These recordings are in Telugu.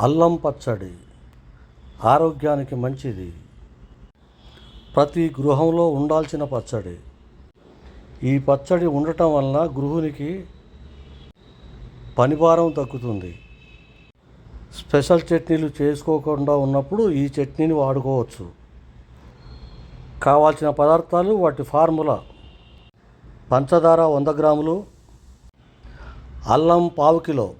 అల్లం పచ్చడి ఆరోగ్యానికి మంచిది. ప్రతి గృహంలో ఉండాల్సిన పచ్చడి. ఈ పచ్చడి ఉండటం వలన గృహునికి పనిభారం తగ్గుతుంది. స్పెషల్ చట్నీలు చేసుకోకుండా ఉన్నప్పుడు ఈ చట్నీని వాడుకోవచ్చు. కావాల్సిన పదార్థాలు వాటి ఫార్ములా. పంచదార వంద గ్రాములు. అల్లం పావు కిలో.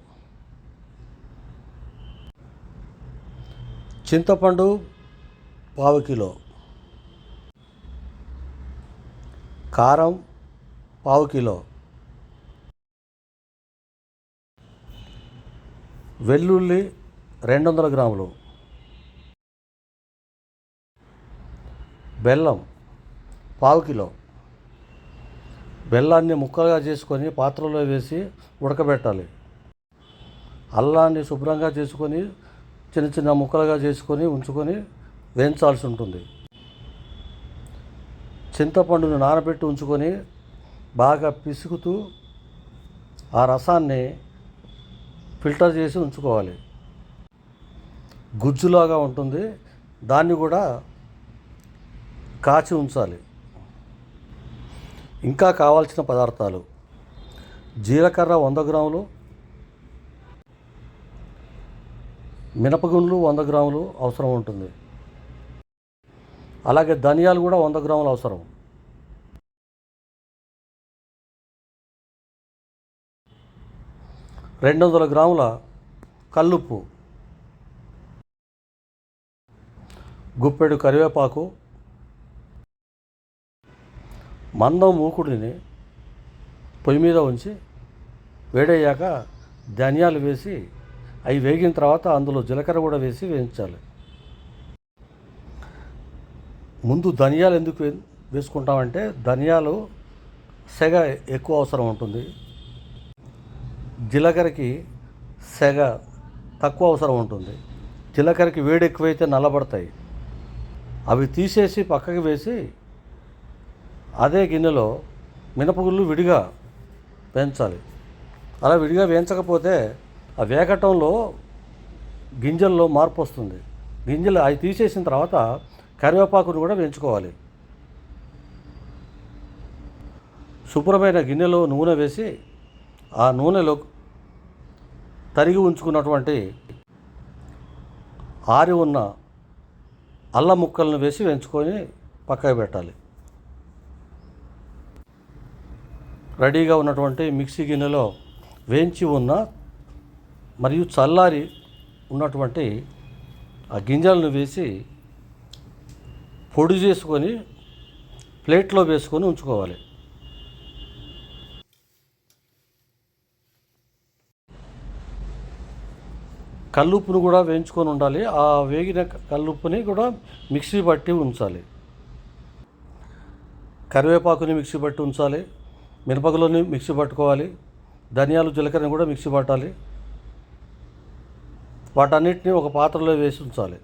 చింతపండు పావు కిలో. కారం పావు కిలో. వెల్లుల్లి రెండు వందల గ్రాములు. బెల్లం పావు కిలో. బెల్లాన్ని ముక్కలుగా చేసుకొని పాత్రలో వేసి ఉడకబెట్టాలి. అల్లాన్ని శుభ్రంగా చేసుకొని చిన్న చిన్న ముక్కలుగా చేసుకొని ఉంచుకొని వేయించాల్సి ఉంటుంది. చింతపండును నానబెట్టి ఉంచుకొని బాగా పిసుకుతూ ఆ రసాన్ని ఫిల్టర్ చేసి ఉంచుకోవాలి. గుజ్జులాగా ఉంటుంది. దాన్ని కూడా కాచి ఉంచాలి. ఇంకా కావాల్సిన పదార్థాలు జీలకర్ర వంద గ్రాములు మినపగుండ్లు వంద గ్రాములు అవసరం ఉంటుంది. అలాగే ధనియాలు కూడా వంద గ్రాములు అవసరం. రెండు వందల గ్రాముల కల్లుప్పు. గుప్పెడు కరివేపాకు. మందం మూకుడిని పొయ్యి మీద ఉంచి వేడయ్యాక ధనియాలు వేసి అవి వేగిన తర్వాత అందులో జీలకర్ర కూడా వేసి వేయించాలి. ముందు ధనియాలు ఎందుకు వే- వేసుకుంటామంటే ధనియాలు సెగ ఎక్కువ అవసరం ఉంటుంది. జీలకర్రకి సెగ తక్కువ అవసరం ఉంటుంది. జీలకర్రకి వేడి ఎక్కువైతే నల్లబడతాయి. అవి తీసేసి పక్కకి వేసి అదే గిన్నెలో మినపగుళ్ళు విడిగా వేయించాలి. అలా విడిగా వేయించకపోతే ఆ వేగటంలో గింజల్లో మార్పు వస్తుంది. గింజలు అవి తీసేసిన తర్వాత కరివేపాకును కూడా వేయించుకోవాలి. శుభ్రమైన గిన్నెలో నూనె వేసి ఆ నూనెలో తరిగి ఉంచుకున్నటువంటి ఆరి ఉన్న అల్లం ముక్కలను వేసి వేయించుకొని పక్కకు పెట్టాలి. రెడీగా ఉన్నటువంటి మిక్సీ గిన్నెలో వేయించి ఉన్న మరియు చల్లారి ఉన్నటువంటి ఆ గింజలను వేసి పొడి చేసుకొని ప్లేట్లో వేసుకొని ఉంచుకోవాలి. కల్లుప్పును కూడా వేయించుకొని ఉండాలి. ఆ వేగిన కల్లుప్పుని కూడా మిక్సీ పట్టి ఉంచాలి. కరివేపాకుని మిక్సీ పట్టి ఉంచాలి. మినపగులని మిక్సీ పట్టుకోవాలి. ధనియాలు జీలకర్రని కూడా మిక్సీ పట్టాలి. వాటన్నిటిని ఒక పాత్రలో వేసి ఉంచాలి.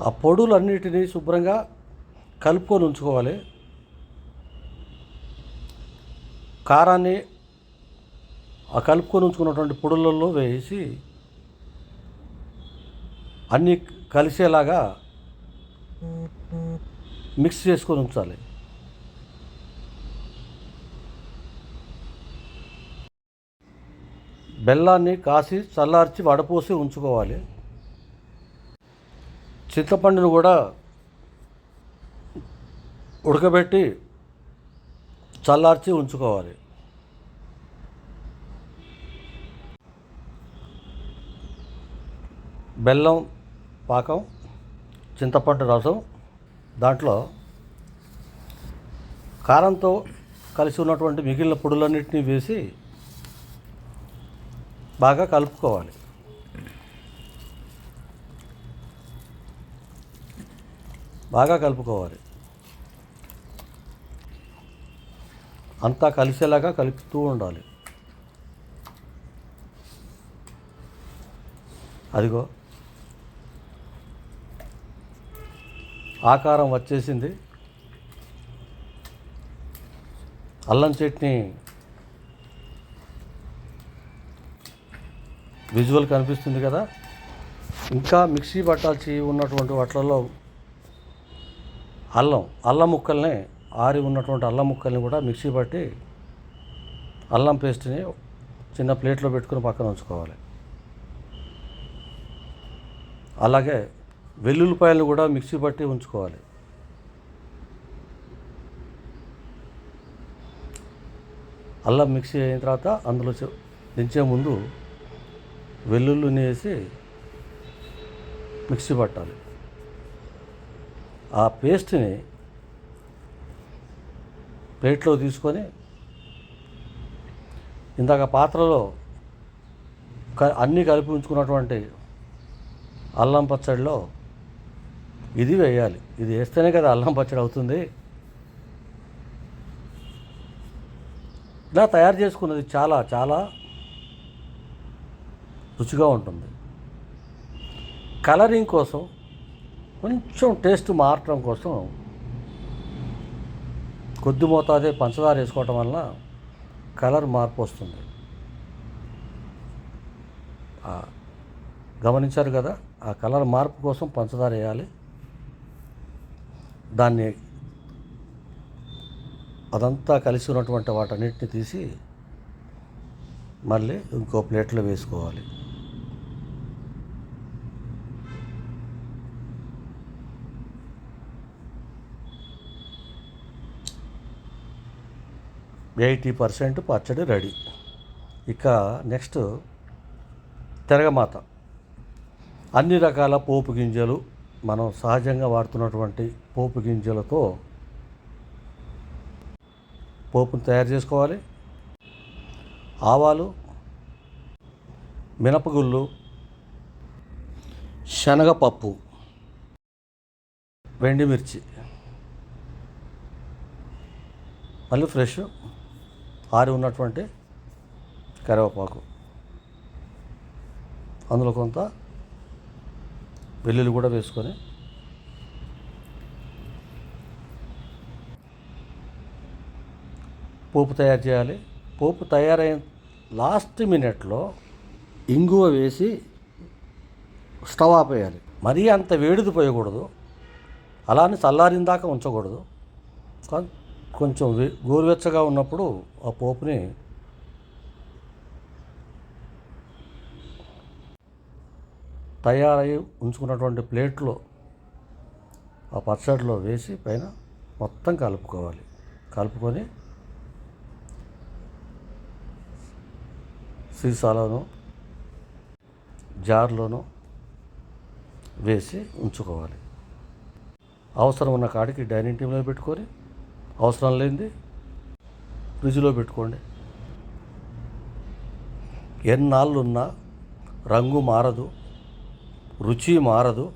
ఆ పొడులన్నిటినీ శుభ్రంగా కలుపుకొని ఉంచుకోవాలి. కారాన్ని ఆ కలుపుకొని ఉంచుకున్నటువంటి పొడులలో వేసి అన్నీ కలిసేలాగా మిక్స్ చేసుకొని ఉంచాలి. బెల్లాన్ని కాసి చల్లార్చి వడపోసి ఉంచుకోవాలి. చింతపండును కూడా ఉడకబెట్టి చల్లార్చి ఉంచుకోవాలి. బెల్లం పాకం చింతపండు రసం దాంట్లో కారంతో కలిసి ఉన్నటువంటి మిగిలిన పొడులన్నింటినీ వేసి బాగా కలుపుకోవాలి. బాగా కలుపుకోవాలి. అంతా కలిసేలాగా కలుపుతూ ఉండాలి. అదిగో. ఆకారం వచ్చేసింది. అల్లం చట్నీ విజువల్ కనిపిస్తుంది కదా? ఇంకా మిక్సీ పట్టాల్సి ఉన్నటువంటి వాటిలలో అల్లం అల్లం ముక్కల్ని ఆరి ఉన్నటువంటి అల్లం ముక్కల్ని కూడా మిక్సీ పట్టి అల్లం పేస్ట్ని చిన్న ప్లేట్లో పెట్టుకుని పక్కన ఉంచుకోవాలి. అలాగే వెల్లుల్లిపాయలను కూడా మిక్సీ పట్టి ఉంచుకోవాలి. అల్లం మిక్సీ అయిన తర్వాత అందులో దించే ముందు వెల్లుల్లిని వేసి మిక్సీ పట్టాలి. ఆ పేస్ట్ని ప్లేట్లో తీసుకొని ఇందాక పాత్రలో క అన్నీ కలిపి ఉంచుకున్నటువంటి అల్లం పచ్చడిలో ఇది వేయాలి. ఇది వేస్తేనే కదా అల్లం పచ్చడి అవుతుంది. ఇలా తయారు చేసుకున్నది చాలా చాలా రుచిగా ఉంటుంది. కలరింగ్ కోసం కొంచెం టేస్ట్ మారటం కోసం కొద్ది మోతాదే పంచదార వేసుకోవటం వల్ల కలర్ మార్పు వస్తుంది. గమనించారు కదా ఆ కలర్ మార్పు కోసం పంచదార వేయాలి. దాన్ని అదంతా కలిసి ఉన్నటువంటి వాటన్నిటిని తీసి మళ్ళీ ఇంకో ప్లేట్లో వేసుకోవాలి. ఎయిటీ పర్సెంట్ పచ్చడి రెడీ. ఇక నెక్స్ట్ తిరగమాత. అన్ని రకాల పోపు గింజలు మనం సహజంగా వాడుతున్నటువంటి పోపు గింజలతో పోపును తయారు చేసుకోవాలి. ఆవాలు మినపగుళ్ళు శనగపప్పు వెండిమిర్చి మళ్ళీ ఫ్రెష్ ఆరి ఉన్నటువంటి కరివేపాకు. అందులో కొంత వెల్లుల్లి కూడా వేసుకొని పోపు తయారు చేయాలి. పోపు తయారైన లాస్ట్ మినిట్లో ఇంగువ వేసి స్టవ్ ఆపేయాలి మరీ అంత వేడిది పోయకూడదు. అలానే చల్లారిన దాకా ఉంచకూడదు. కానీ కొంచెం వే- గోరువెచ్చగా ఉన్నప్పుడు ఆ పోపుని తయారై ఉంచుకున్నటువంటి ప్లేట్లో ఆ పచ్చడిలో వేసి పైన మొత్తం కలుపుకోవాలి. కలుపుకొని సీసాలోనూ జార్లోనూ వేసి ఉంచుకోవాలి. అవసరం ఉన్న కాడికి డైనింగ్ టేబుల్లో పెట్టుకొని అవసరం లేనిది ఫ్రిడ్జ్లో పెట్టుకోండి. ఎన్నాళ్ళు ఉన్నా రంగు మారదు రుచి మారదు.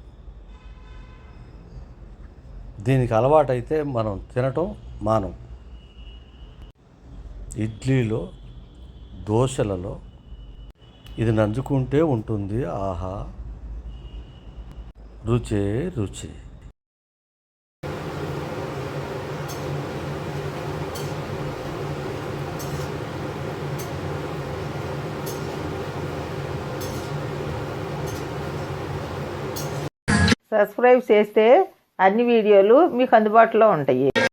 దీనికి అలవాటైతే మనం తినటం మానం. ఇడ్లీలో దోశలలో ఇది నంచుకుంటే ఉంటుంది. ఆహా! రుచే రుచి. సబ్స్క్రైబ్ చేస్తే అన్ని వీడియోలు మీకు అందుబాటులో ఉంటాయి.